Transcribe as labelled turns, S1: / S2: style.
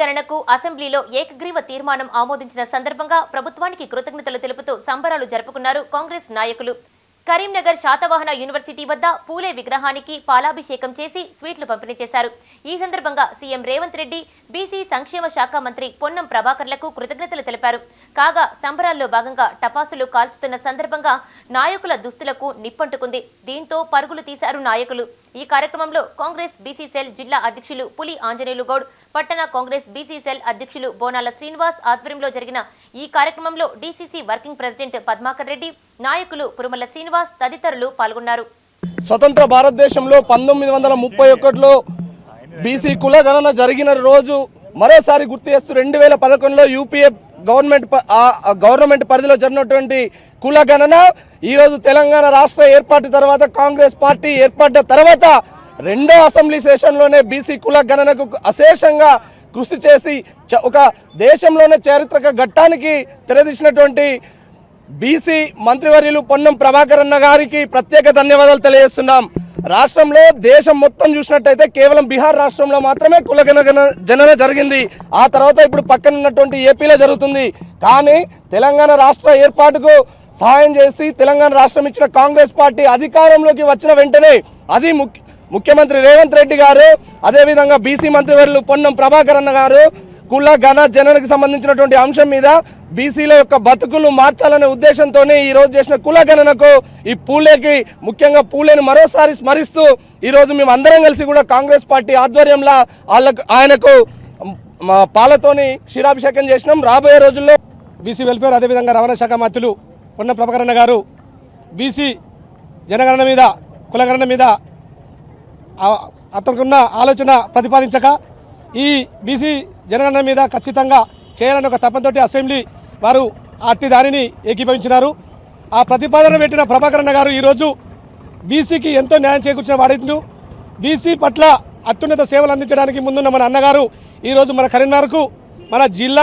S1: ధరణకు అసెంబ్లీలో ఏకగ్రీవ తీర్మానం ఆమోదించిన సందర్భంగా ప్రభుత్వానికి కృతజ్ఞతలు తెలుపుతూ సంబరాలు జరుపుకున్నారు కాంగ్రెస్ నాయకులు. కరీంనగర్ శాతవాహన యూనివర్సిటీ వద్ద పూలే విగ్రహానికి పాలాభిషేకం చేసి స్వీట్లు పంపిణీ చేశారు. ఈ సందర్భంగా సీఎం రేవంత్ రెడ్డి బీసీ సంక్షేమ శాఖ మంత్రి పొన్నం ప్రభాకర్లకు కృతజ్ఞతలు తెలిపారు. కాగా సంబరాల్లో భాగంగా టపాసులు కాల్చుతున్న సందర్భంగా నాయకుల దుస్తులకు నిప్పంటుకుంది. దీంతో పరుగులు తీశారు నాయకులు. ఈ కార్యక్రమంలో కాంగ్రెస్ బీసీ సెల్ జిల్లా అధ్యక్షులు పులి ఆంజనేయులు గౌడ్ పట్టణ కాంగ్రెస్ బీసీ సెల్ అధ్యక్షులు బోనాల శ్రీనివాస్ ఆధ్వర్యంలో జరిగిన ఈ కార్యక్రమంలో DCC working president Padmakar Reddy నాయకులు పురుమల శ్రీనివాస్ తదితరులు పాల్గొన్నారు.
S2: స్వతంత్ర భారతదేశంలో పంతొమ్మిది వందల ముప్పై ఒకటిలో బీసీ కుల గణన జరిగిన రోజు మరోసారి గుర్తు చేస్తూ రెండు వేల పదకొండులో యూపీఏ గవర్నమెంట్ గవర్నమెంట్ పరిధిలో జరిగినటువంటి కుల గణన ఈరోజు తెలంగాణ రాష్ట్ర ఏర్పాటు తర్వాత కాంగ్రెస్ పార్టీ ఏర్పడ్డ తర్వాత రెండో అసెంబ్లీ సెషన్లోనే బీసీ కుల గణనకు అశేషంగా కృషి చేసి ఒక దేశంలోనే చారిత్రక ఘట్టానికి తెరదీసినటువంటి బీసీ మంత్రివర్యులు పొన్నం ప్రభాకర్ అన్న గారికి ప్రత్యేక ధన్యవాదాలు తెలియజేస్తున్నాం. రాష్ట్రంలో దేశం మొత్తం చూసినట్టయితే కేవలం బీహార్ రాష్ట్రంలో మాత్రమే కులగణ జనన జరిగింది. ఆ తర్వాత ఇప్పుడు పక్కన ఉన్నటువంటి ఏపీలో జరుగుతుంది. కానీ తెలంగాణ రాష్ట్ర ఏర్పాటుకు సహాయం చేసి తెలంగాణ రాష్ట్రం ఇచ్చిన కాంగ్రెస్ పార్టీ అధికారంలోకి వచ్చిన వెంటనే అది ముఖ్య ముఖ్యమంత్రి రేవంత్ రెడ్డి గారు అదేవిధంగా బీసీ మంత్రివర్యులు పొన్నం ప్రభాకర్ అన్న గారు కుల గణ జననకు సంబంధించినటువంటి అంశం మీద బీసీల యొక్క బతుకులు మార్చాలనే ఉద్దేశంతోనే ఈ రోజు చేసిన కుల గణనకు ఈ పూలేకి ముఖ్యంగా పూలేని మరోసారి స్మరిస్తూ ఈరోజు మేము అందరం కలిసి కూడా కాంగ్రెస్ పార్టీ ఆధ్వర్యంలో వాళ్ళకు ఆయనకు మా పాలతోని క్షీరాభిషేకం చేసినాం. రాబోయే రోజుల్లో
S3: బీసీ వెల్ఫేర్ అదేవిధంగా రవాణా శాఖ మంత్రులు పొన్న ప్రభకరణ గారు బీసీ జనగణన మీద కులగణన మీద అతనుకున్న ఆలోచన ప్రతిపాదించక ఈ బీసీ జనగణన మీద ఖచ్చితంగా చేయాలని ఒక తపంతోటి అసెంబ్లీ వారు అట్టి దానిని ఏకీభవించినారు. ఆ ప్రతిపాదన పెట్టిన ప్రభాకరణ గారు ఈరోజు బీసీకి ఎంతో న్యాయం చేకూర్చిన వాడిండు బీసీ పట్ల అత్యున్నత సేవలు అందించడానికి ముందున్న మన అన్నగారు ఈరోజు మన కరీంనగర్కు మన జిల్లా